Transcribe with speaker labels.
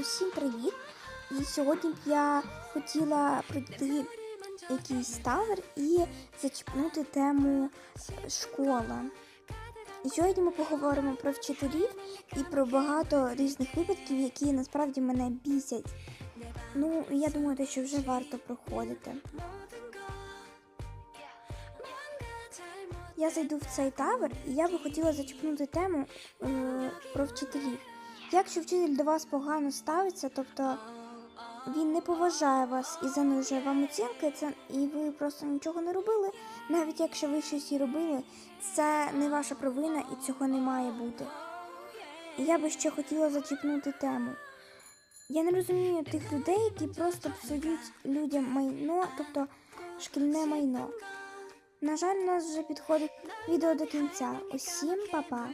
Speaker 1: Усім привіт! І сьогодні б я хотіла пройти якийсь тавер і зачіпнути тему школа. І сьогодні ми поговоримо про вчителів і про багато різних випадків, які насправді мене бісять. Ну, я думаю, що вже варто проходити. Я зайду в цей тавер, і я би хотіла зачепнути тему е, про вчителів. Якщо вчитель до вас погано ставиться, тобто він не поважає вас і занижує вам оцінки, це і ви просто нічого не робили, навіть якщо ви щось і робили, це не ваша провина і цього не має бути. Я би ще хотіла зачіпнути тему. Я не розумію тих людей, які просто псують людям майно, тобто шкільне майно. На жаль, у нас вже підходить відео до кінця. Усім па-па!